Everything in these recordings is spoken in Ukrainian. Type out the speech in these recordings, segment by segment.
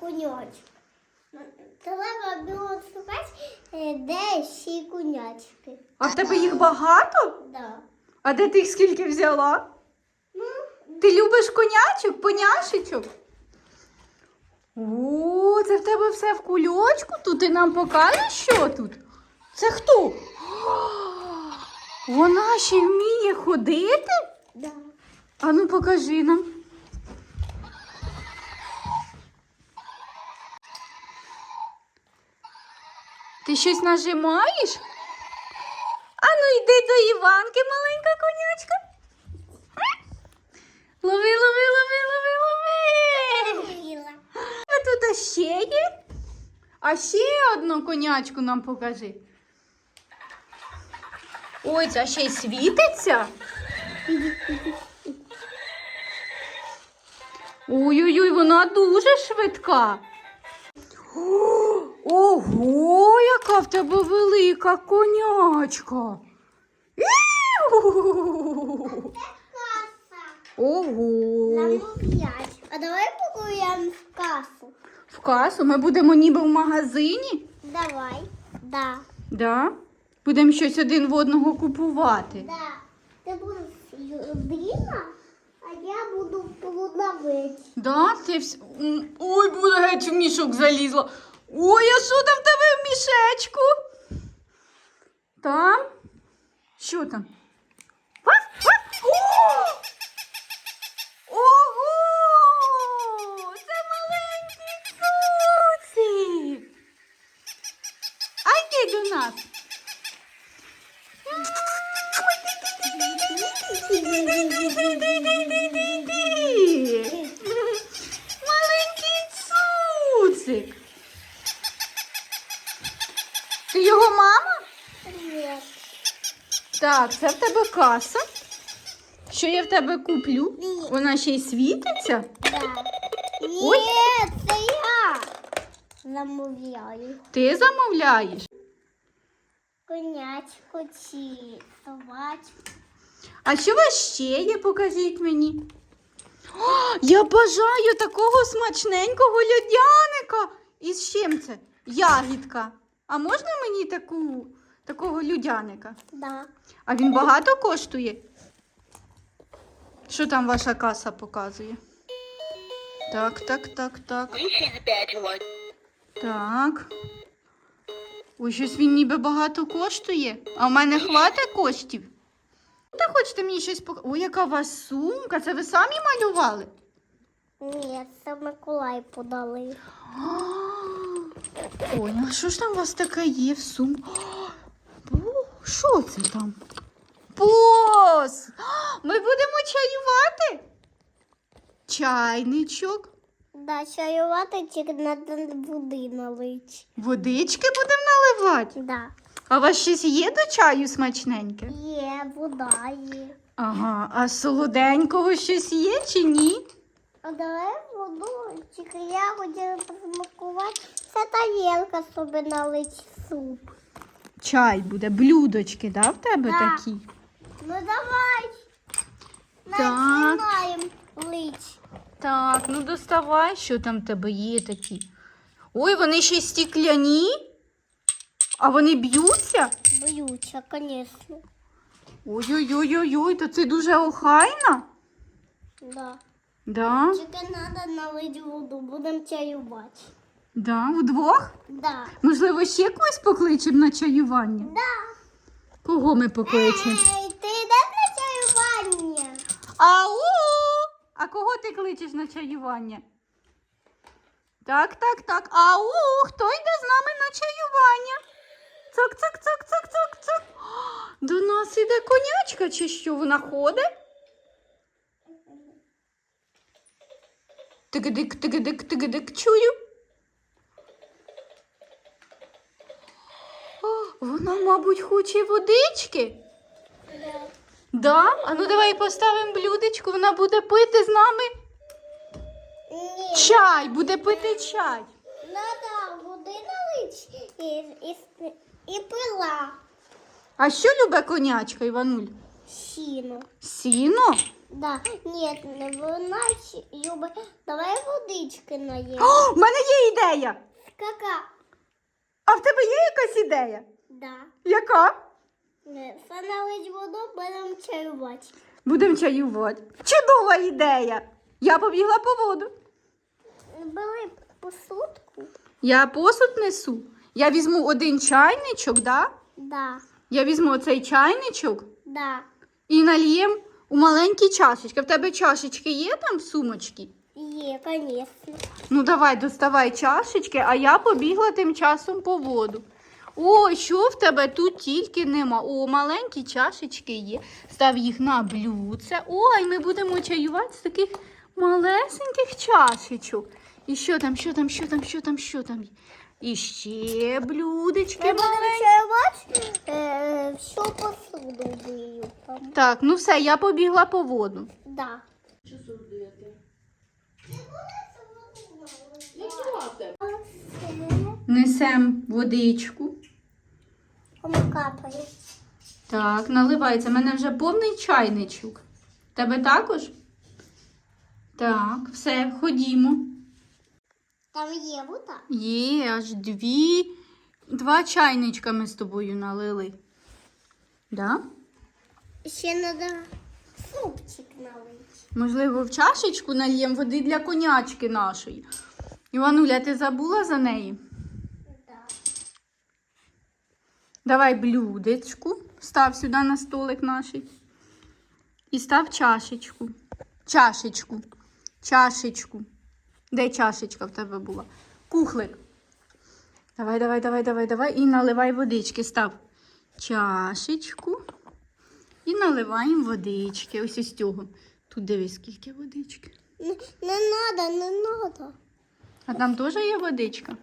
конячок. Треба було шукати, е, де всі конячки. А в тебе їх багато? Да. А де ти їх скільки взяла? Ну, Ти любиш конячок, поняшечок? О, це в тебе все в кульочку? Тут ти нам покажеш, що тут? Це хто? Вона ще вміє ходити? да. А ну покажи нам. Щось нажимаєш? А ну йди до Іванки, маленька конячка. Лови, лови, лови, лови, лови. А тут ще є? А ще одну конячку нам покажи. Ой, це ще й світиться. Ой-ой-ой, вона дуже швидка. О, Ого, яка в тебе велика конячка. Ого. А давай погуляємо в касу. В касу ми будемо ніби в магазині. Давай. Да. Да? Будемо щось один в одного купувати. Да. Ти будеш людина, а я буду полудавець. Да, ти вс... Ой, буде геть в мішок залізла. Ой, а що там в тебе в мішечку? Там? Що там? Ого! Це маленький цуцик. А йди до нас. Маленький цуцик. Ти його мама? Привіт. Так, це в тебе каса. Що я в тебе куплю? Ні. Вона ще й світиться. Да. Ой. Це я замовляю. Ти замовляєш. Конячку чи собачку. А що у вас ще є? Покажіть мені. О, я бажаю такого смачненького льодяника. І з чим це? Ягідка. А можна мені таку, такого людяника? Да. А він багато коштує? Що там ваша каса показує? Так, так, так, так. Так. Ой, щось він ніби багато коштує, а в мене хватить коштів. Та хочете мені щось показати? Ой, яка у вас сумка? Це ви самі малювали? Ні, це Миколай подали. Ой, а що ж там у вас таке є в сум? Що це там? Пос! Ми будемо чаювати? Чайничок. Да, чаювати тільки води налить. Водички будемо наливати. Да. А у вас щось є до чаю смачненьке? Є, вода є. Ага, а солоденького щось є чи ні? А давай воду, тільки я хотіла посмакувати. Це тарілка собі налить суп. Чай буде, блюдочки, да, в тебе Да. такі? Ну давай. Так. Починаємо лить. Так, ну доставай, що там в тебе є такі. Ой, вони ще й стікляні. А вони б'ються? Боюся, звісно. Ой-ой-ой-ой, то це дуже охайно. Да. Да, Тільки треба налити воду, будемо чаювати. Да, вдвох. Да. Можливо, ще когось покличемо на чаювання? Да. Кого ми покличемо? Ей, ти йдеш на чаювання? Ау! А кого ти кличеш на чаювання? Так, так, так. Ау! Хто йде з нами на чаювання? Цок, цок, цок, цок, цок, цок. До нас іде конячка чи що? Вона ходить? Тигидик, тигидик, тигидик, чую. О, вона, мабуть, хоче водички. Да. Да? А ну давай поставимо блюдечко, вона буде пити з нами Ні. чай, буде пити чай. Надо води налить і, і, і пила А що любить конячка, Івануль? сіно. Сіно? Да. Ні, вона любить. Давай водички наїм. О, в мене є ідея! Кака. А в тебе є якась ідея? Да. Яка? Е, Це налить воду, будемо чаювати. Будемо чаювати. Чудова ідея! Я побігла по воду. Бери посудку. Я посуд несу. Я візьму один чайничок, да? Да. Я візьму оцей чайничок Да. і налієм у маленькі чашечки. В тебе чашечки є там в сумочці? Є, звісно. Ну давай, доставай чашечки, а я побігла тим часом по воду. О, що в тебе тут тільки нема. О, маленькі чашечки є. Став їх на блюдце. Ой, ми будемо чаювати з таких малесеньких чашечок. І що там, що там, що там, що там, що там? І ще блюдечки Ми маленькі. чаювати, е, всю посуду бию. Так, ну все, я побігла по воду. Да. Несем водичку. Воно капає. Так, наливається. У мене вже повний чайничок. Тебе також? Так, все, ходімо. Там є вода. Є аж дві, два чайничка ми з тобою налили. Да? Ще треба супчик налити. Можливо, в чашечку нальємо води для конячки нашої. Івануля, ти забула за неї? Да. Давай блюдечку, став сюди на столик наш. І став чашечку. Чашечку. Чашечку. Де чашечка в тебе була? Кухлик. Давай, давай, давай, давай, давай. І наливай водички. Став чашечку. І наливаємо водички. Ось із цього. Тут дивись, скільки водички. Не, треба, не треба. А там теж є водичка.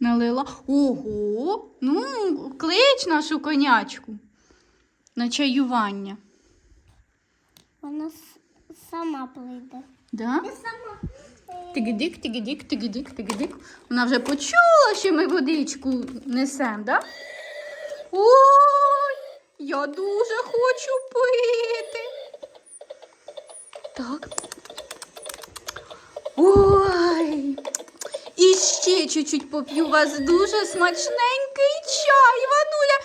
Налила. Ого! Ну, клич нашу конячку на чаювання. Вона сама прийде. Да? Сама. Тигидик, тигидик, тигидик, тигидик. Вона вже почула, що ми водичку несемо, да? Ой, я дуже хочу пити. Так. Ой. І ще чуть-чуть поп'ю вас дуже смачненький чай, Івануля.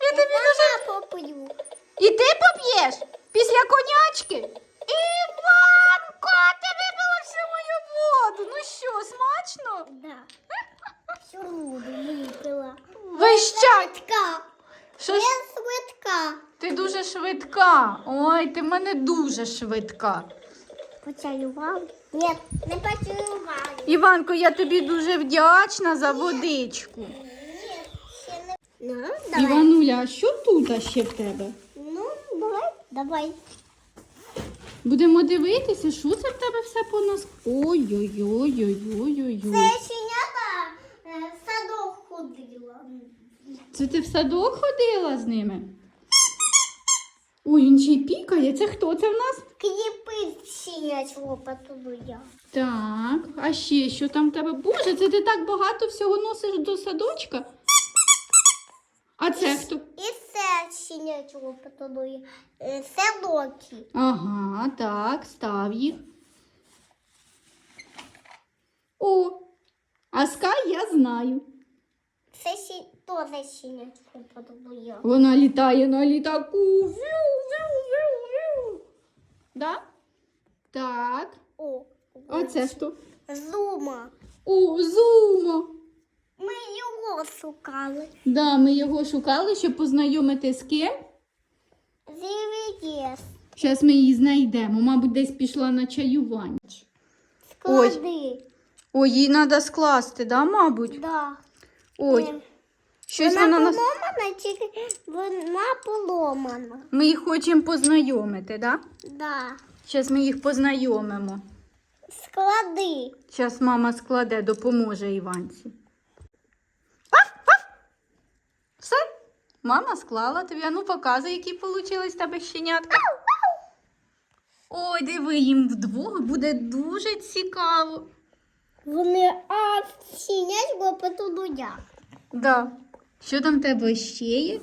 Я тобі дуже попою. і ти поп'єш після конячки? Іванко, ти випила всю мою воду. Ну що, смачно? Да. Всю воду випила. Я швидка. ти дуже швидка. Ой, ти в мене дуже швидка. Почаював? Ні, не почаював. Іванко, я тобі дуже вдячна за водичку. Ну, давай. Івануля, а що тут ще в тебе? Ну, давай, давай. Будемо дивитися, що це в тебе все по нас. Ой-ой-ой-ой-ой-ой. Це щенята е, в садок ходила. Це ти в садок ходила з ними? Ой, він ще й пікає. Це хто це в нас? Кліпи щенячого потуду я. Так, а ще що там в тебе? Боже, це ти так багато всього носиш до садочка? А це хто? І це щенячого потуду я. Це Локі. Ага, так, став їх. О, а Скай я знаю. Це ще теж щенячого потуду я. Вона літає на літаку. Вю, вю, вю, вю. Да? Так. О, Оце хто? Зума. О, Зумо. Ми його шукали. Да, ми його шукали, щоб познайомити з ким. Зівієс. Зараз ми її знайдемо. Мабуть, десь пішла на чаювання. Склади. Ой, її треба скласти, да, мабуть? Да. Ой, Е, щось вона вона нас. поломана, тільки вона поломана. Ми їх хочемо познайомити, да? Да. Зараз ми їх познайомимо. Склади. Зараз мама складе, допоможе Іванці. Все, мама склала тобі. А ну показуй, які получились в тебе щенятка. Ой, диви, їм вдвох буде дуже цікаво. Вони а щенячого потуду я. Да. Що там в тебе ще є?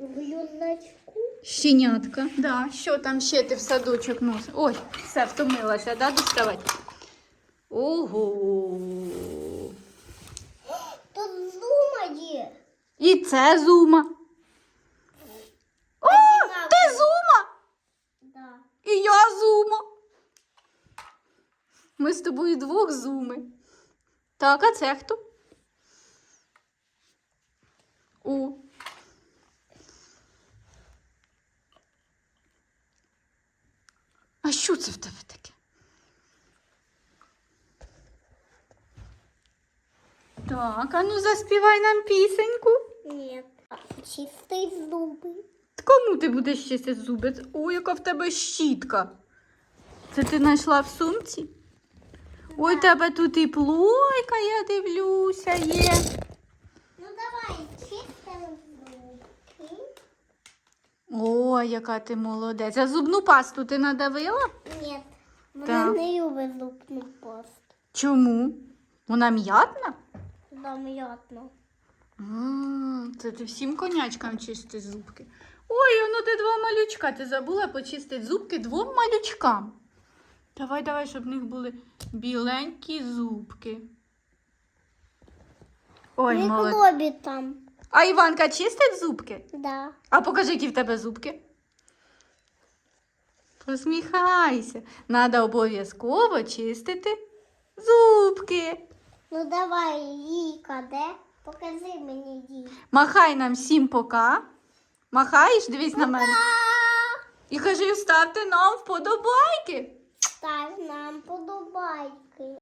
Глюночку. Щенятка. Да. Що там ще ти в садочок носиш? Ой, все, втомилася, да, доставати? Ого. Тут зума є. І це зума. О, ти зума! Да. І я зума. Ми з тобою двох зуми. Так, а це хто? У. А що це в тебе таке? Так, а ну заспівай нам пісеньку. Ні. Чистий зуби. Кому ти будеш чистити зуби? Ой, яка в тебе щітка. Це ти знайшла в сумці? Ой, тебе тут і плойка, я дивлюся, є. Ну давай, чистимо зубки. Ой, яка ти молодець. А зубну пасту ти надавила? Ні, вона Так. не любить зубну пасту. Чому? Вона м'ятна? Зам'ятно. М, Це ти всім конячкам чистиш зубки. Ой, ну ти два малючка. Ти забула почистити зубки двом малючкам. Давай, давай, щоб в них були біленькі зубки. Ой, Не молодець. клобі там. А Іванка чистить зубки? Да. А покажи, які в тебе зубки. Посміхайся. Надо обов'язково чистити зубки. Ну давай, Віка, де? Покажи мені її. Махай нам всім пока. Махаєш, дивись на мене. І кажи, ставте нам вподобайки. Став нам подобайки.